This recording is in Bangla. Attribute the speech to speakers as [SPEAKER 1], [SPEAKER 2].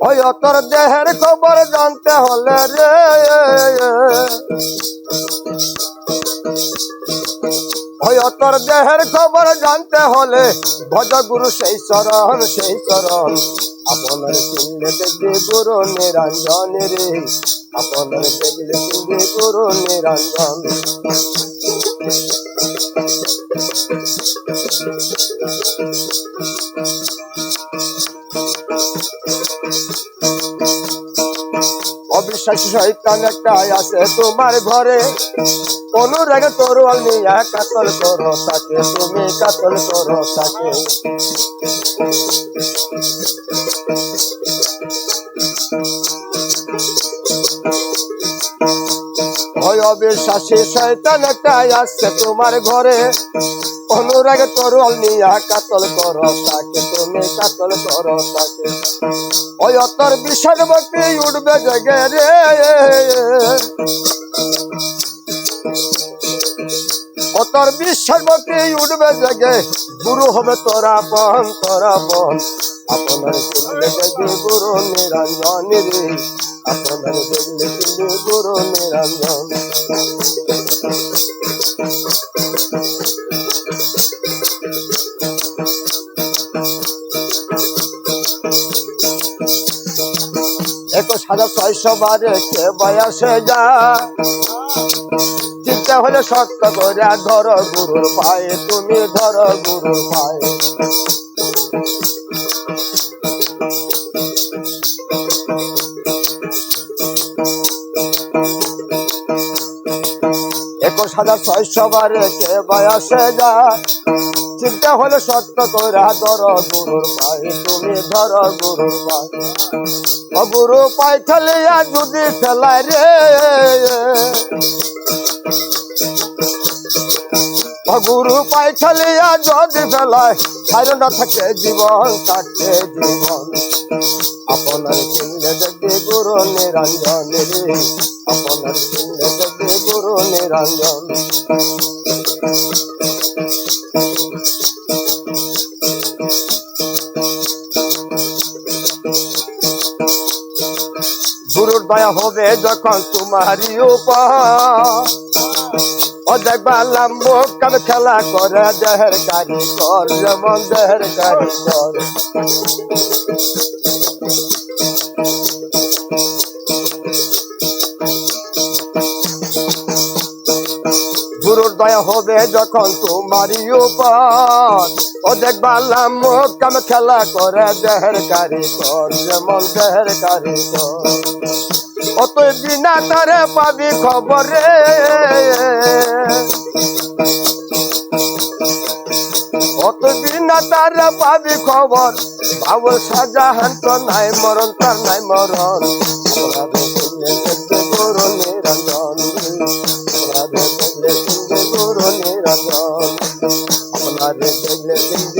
[SPEAKER 1] ওই তোর দেহের খবর জানতে হলে রে। ওই তোর দেহের খবর জানতে হলে ভজ গুরু সেই চরণ সেই চরণ। আপনার চিনলে দেখবে গুরু নিরঞ্জন রে। আপনার দেখলে চিনবে গুরু নিরঞ্জন। অবিশ্বাসী শৈতান একটা আছে তোমার ঘরে। অনুরাগে তরোয়াল নিয়ে কাতল করো তাকে, তুমি কাতল করো তাকে। ভয় অবিশ্বাসী শৈতান একটা আসছে তোমার ঘরে। অনুরাগে তরোয়াল নিয়ে কাতল করো তাকে, তুমি কাতল করো তাকে। ওই অতর বিষয় ভক্তি উঠবে জগে রে। অতর বিশ্বাস ভক্তি উঠবে জগে, গুরু হবে তোরা পন তোরা পন। আপনার গুরু নিরঞ্জন রে। আপনার দেখলে চিনবে গুরু নিরঞ্জন একুশ হাজার ছয়শো বারে কে বয়সে যা। চিন্তা হলে সত্য করে ধর গুরুর পায়ে, তুমি ধর গুরুর পায়ে। একুশ হাজার ছয়শো বারে কে বয়সে যা চিন্তা হলে সত্য তোরা ধর, গুরুর পাই তুমি ধর, গুরুর পাই ও গুরু পাই ঠেলিয়া যদি ফেলায় রে। ও গুরু পাই ঠেলিয়া যদি ফেলায় ছাড় না থাকে জীবন থাকে জীবন। আপনার চিনলে দেখবে গুরু নিরঞ্জন আপনার চিনলে দেখবে গুরু নিরঞ্জন। গুরুর দয়া হবে যখন তোমারই উপর ও দেখবা লাম্ব কাম খেলা করে, দেহের কারিগর যেমন দেহের কারিগর গুরুর দয়া হবে যখন তোমারই উপর। ও দেখবা লাম্ব কাম খেলা করে দেহের কারিগর, যেমন দেহের কারিগর। অত বিনা তারে পাবি খবরে। অত বিনা তারে পাবি খবর। বাবুল শাহজাহান তো নাই মরণ, তার নাই মরণ। গুরু নিরঞ্জন। আপনারে দেখলে শুনবে গুরু নিরঞ্জন